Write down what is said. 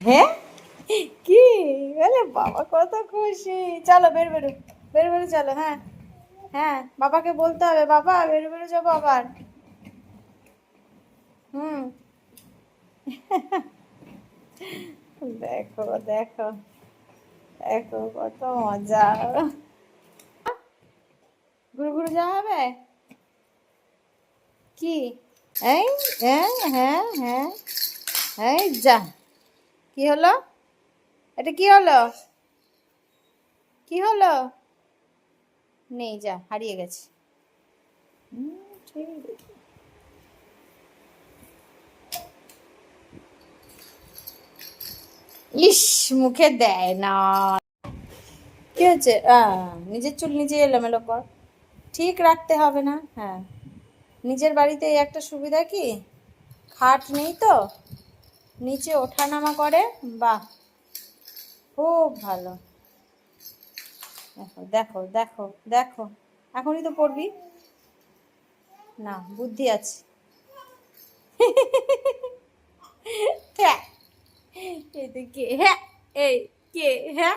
হ্যাঁ? কি? বলে বাবা কত খুশি। চলো, বের বেরো বের বেরো, চলো হ্যাঁ। হ্যাঁ বাবাকে বলতে হবে। বাবা, বেরো বেরো, যাব আবার। হুম। দেখো দেখো। দেখো, কত মজা। ঘুরে ঘুরে যাওয়া হবে? কি? এই হ্যাঁ হ্যাঁ হ্যাঁ। এই যা। কি হলো? এটা কি হলো? কি হলো? নেই, যা, হারিয়ে গেছে। ইস, মুখে দেয় না। কি হচ্ছে? নিজের চুল নিজে এলোমেলো কর। ঠিক রাখতে হবে না? হ্যাঁ। নিজের বাড়িতে একটা সুবিধা কি? খাট নেই তো? নিচে ওঠানামা করে, বাহ, খুব ভালো। দেখো দেখো দেখো দেখো, এখনই তো পড়বি? না, বুদ্ধি আছে। হ্যাঁ এই তো কে হ্যাঁ এই কে হ্যাঁ